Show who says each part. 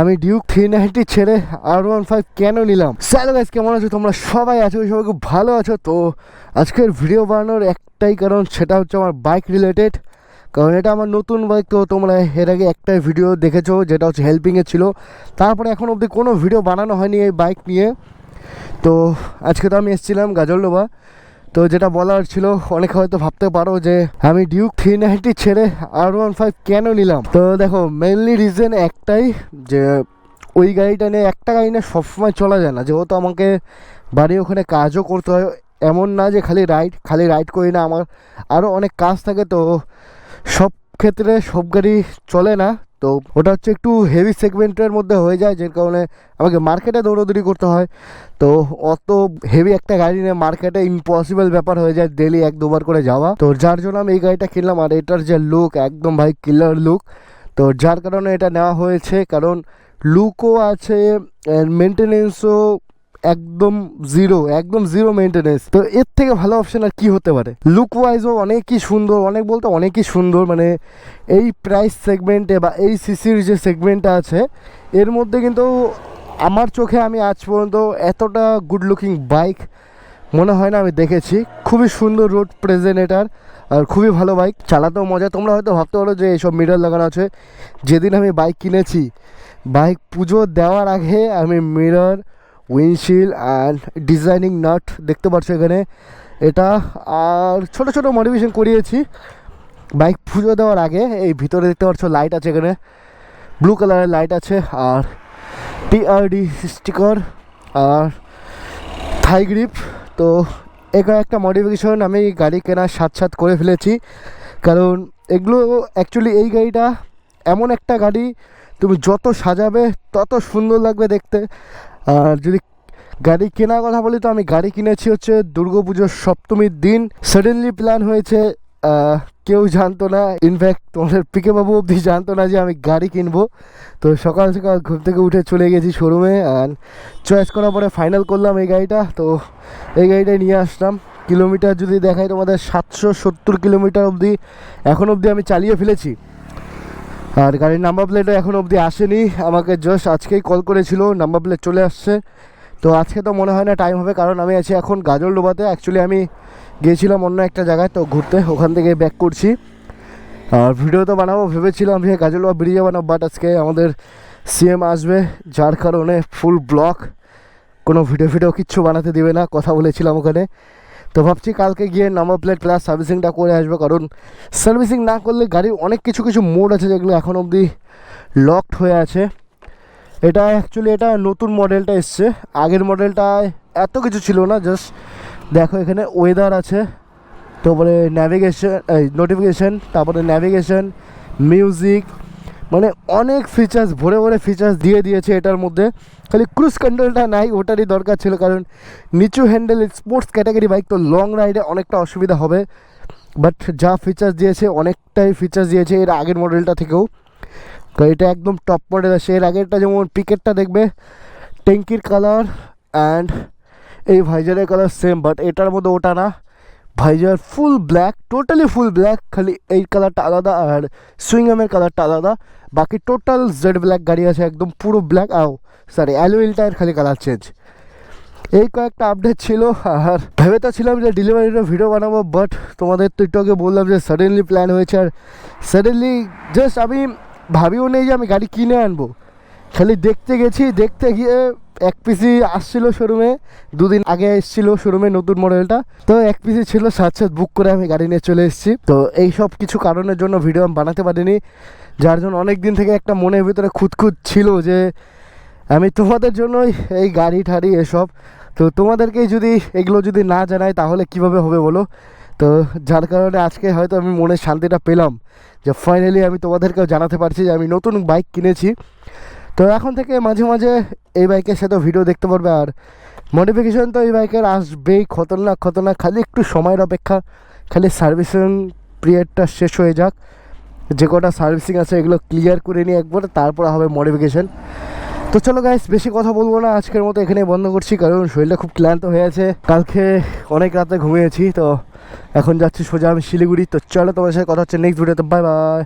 Speaker 1: আমি Duke three ninety ছেড়ে আর one five কেন নিলাম? স্যালো গাইজ কেমন আছো? তোমরা সবাই আছো, সবাই খুব ভালো আছো। তো আজকের ভিডিও বানানোর একটাই কারণ, সেটা হচ্ছে আমার বাইক রিলেটেড কারণ এটা আমার নতুন বাইক তো তোমরা এর আগে একটাই ভিডিও দেখেছ, যেটা হচ্ছে হেল্পিংয়ে ছিল। তারপরে এখন অবধি কোনো ভিডিও বানানো হয়নি এই বাইক নিয়ে। তো আজকে তো আমি এসেছিলাম গাজলডোবা। তো যেটা বলার ছিল, অনেকে হয়তো ভাবতে পারো যে আমি ডিউক থ্রি নাইনটি ছেড়ে আর ওয়ান ফাইভ কেন নিলাম? তো দেখো মেনলি রিজন একটাই যে ওই গাড়িটা নিয়ে একটা গাড়ি নিয়ে সবসময় চলা যায় না। যেহেতু আমাকে বাড়ি ওখানে কাজও করতে হয়, এমন না যে খালি রাইড খালি রাইড করি না, আমার আরও অনেক কাজ থাকে, তো সব ক্ষেত্রে সব গাড়ি চলে না। তো ওটা হচ্ছে একটু হেভি সেগমেন্টের মধ্যে হয়ে যায় যে কারণে আমাকে মার্কেটে দৌড়দৌড়ি করতে হয়। তো অত হেভি একটা গাড়ি নিয়ে মার্কেটে ইম্পসিবল ব্যাপার হয়ে যায় ডেলি এক দুবার করে যাওয়া। তো যার জন্য আমি এই গাড়িটা কিনলাম আর এটার যে লুক একদম ভাই কিলার লুক তো যার কারণে এটা নেওয়া হয়েছে, কারণ লুকও আছে মেনটেনেন্সও একদম জিরো একদম জিরো মেনটেনেন্স তো এর থেকে ভালো অপশন আর কি হতে পারে? লুক ওয়াইজও অনেকই সুন্দর, অনেক বলতে অনেকই সুন্দর মানে এই প্রাইস সেগমেন্টে বা এই সিসির যে সেগমেন্টটা আছে। এর মধ্যে কিন্তু আমার চোখে আমি আজ পর্যন্ত এতটা গুড লুকিং বাইক মনে হয় না আমি দেখেছি। খুবই সুন্দর রোড প্রেজেন্ট এটার আর খুবই ভালো বাইক চালাতেও মজা। তোমরা হয়তো ভাবতে পারো যে এইসব মিরর লাগানো আছে। যেদিন আমি বাইক কিনেছি বাইক পুজো দেওয়ার আগে আমি mirror windshield and designing nut দেখতে পাচ্ছ এখানে। এটা, আর ছোট ছোট মডিফিকেশন করিয়েছি। বাইক পুজো দেওয়ার আগে, এই ভিতরে দেখতে পাচ্ছ লাইট আছে এখানে। ব্লু কালারের লাইট আছে, আর টিআরডি স্টিকার আর থাই গ্রিপ তো এটা একটা মডিফিকেশন আমি গাড়ি কেনার সাথ সাথ করে ফেলেছি। কারণ এগুলো অ্যাকচুয়ালি এই গাড়িটা এমন একটা গাড়ি, তুমি যত সাজাবে, তত সুন্দর লাগবে দেখতে। আর যদি গাড়ি কেনার কথা বলি, তো আমি গাড়ি কিনেছি হচ্ছে দুর্গাপুজোর সপ্তমীর দিন। সাডেনলি প্ল্যান হয়েছে কেউ জানতো না। ইনফ্যাক্ট তোমাদের পিকে বাবু অবধি জানতো না যে আমি গাড়ি কিনবো। তো সকাল সকাল ঘুম থেকে উঠে চলে গেছি শোরুমে আর চয়েস করার পরে ফাইনাল করলাম এই গাড়িটা। তো এই গাড়িটাই নিয়ে আসলাম। কিলোমিটার যদি দেখাই তোমাদের, সাতশো সত্তর কিলোমিটার অবধি, এখন অবধি আমি চালিয়ে ফেলেছি। আর গাড়ির নাম্বার প্লেটও এখন অবধি আসেনি। আমাকে জাস্ট আজকেই কল করেছিল নাম্বার প্লেট চলে আসছে। তো আজকে তো মনে হয় না টাইম হবে, কারণ আমি আছি এখন গাজল ডোবাতে। অ্যাকচুয়ালি আমি গিয়েছিলাম অন্য একটা জায়গায়, তো ঘুরতে ওখান থেকে ব্যাক করছি। আর ভিডিও তো বানাবো, ভেবেছিলাম যে গাজলডোবা ব্রিজে বানাবো বাট আজকে আমাদের সিএম আসবে, যার কারণে ফুল ব্লক কোনো ভিডিও ভিডিও কিচ্ছু বানাতে দিবে না, কথা বলেছিলাম ওখানে। তো ভাবছি কালকে গিয়ে নাম্বার প্লেট প্লাস সার্ভিসিংটা করে আসব, কারণ সার্ভিসিং না করলে গাড়ির অনেক কিছু কিছু মোড আছে যেগুলো এখন অবধি লকড হয়ে আছে। এটা অ্যাকচুয়ালি এটা নতুন মডেলটা এসছে। আগের মডেলটায় এত কিছু ছিল না জাস্ট দেখো এখানে ওয়েদার আছে, তারপরে ন্যাভিগেশন নোটিফিকেশান তারপরে ন্যাভিগেশন মিউজিক মানে অনেক ফিচার্স ভরে ভরে ফিচার্স দিয়ে দিয়েছে এটার মধ্যে। খালি ক্রুজ কন্ট্রোলটা নাই, ওটারই দরকার ছিল, কারণ নিচু হ্যান্ডেল স্পোর্টস ক্যাটাগরি বাইক তো লং রাইডে অনেকটা অসুবিধা হবে। বাট যা ফিচার্স দিয়েছে, অনেকটাই ফিচার্স দিয়েছে এর আগের মডেলটা থেকেও। তো এটা একদম টপ মডেল আছে এর আগেরটা যেমন পিকেটটা দেখবে ট্যাঙ্কির কালার অ্যান্ড এই ভাইজারের কালার সেম বাট এটার মধ্যে ওটা না। Visor full black totally full black খালি এই কালারটা আলাদা আর সুইংহামের কালারটা আলাদা। বাকি টোটাল জেড ব্ল্যাক গাড়ি আছে, একদম পুরো ব্ল্যাক আও সরি অ্যালুইল টায়ার খালি কালার চেঞ্জ এই কয়েকটা আপডেট ছিল, আর ভেবে তো ছিলাম যে ডেলিভারিটা ভিডিও বানাবো বাট তোমাদের তো একটু আগে বললাম যে সাডেনলি প্ল্যান হয়েছে, আর সাডেনলি জাস্ট আমি ভাবিও নেই যে আমি গাড়ি কিনে আনব। খালি দেখতে গেছি, দেখতে গিয়ে এক পিসি আসছিল শোরুমে দুদিন আগে এসেছিল শোরুমে নতুন মডেলটা তো এক পিসি ছিল সাত সাত বুক করে আমি গাড়ি নিয়ে চলে এসেছি। তো এই সব কিছু কারণের জন্য ভিডিও আমি বানাতে পারিনি, যার জন্য অনেক দিন থেকে একটা মনের ভিতরে খুঁতখুত ছিল যে, আমি তোমাদের জন্যই এই গাড়ি, ঠাড়ি, এসব। তো তোমাদেরকে যদি এগুলো যদি না জানাই, তাহলে কীভাবে হবে বলো? তো যার কারণে আজকে হয়তো আমি মনে শান্তিটা পেলাম, যে ফাইনালি আমি তোমাদেরকেও জানাতে পারছি যে আমি নতুন বাইক কিনেছি। তো এখন থেকে মাঝে মাঝে এই বাইকের সাথে ভিডিও দেখতে পারবে আর মডিফিকেশন তো এই বাইকের আসবেই, খতরনাক খতরনাক। খালি একটু সময়ের অপেক্ষা, খালি সার্ভিসিং পিরিয়ডটা শেষ হয়ে যাক। যে কটা সার্ভিসিং আছে এগুলো ক্লিয়ার করে নিয়ে একবার, তারপর হবে মডিফিকেশন তো চলো গাইস বেশি কথা বলব না, আজকের মতো এখানে বন্ধ করছি, কারণ শরীরটা খুব ক্লান্ত হয়ে আছে। কালকে অনেক রাতে ঘুমিয়েছি, তো এখন যাচ্ছি সোজা আমি শিলিগুড়ি। তো চলো তোমার সাথে কথা হচ্ছে নেক্সট ভিডিওতে বাই বাই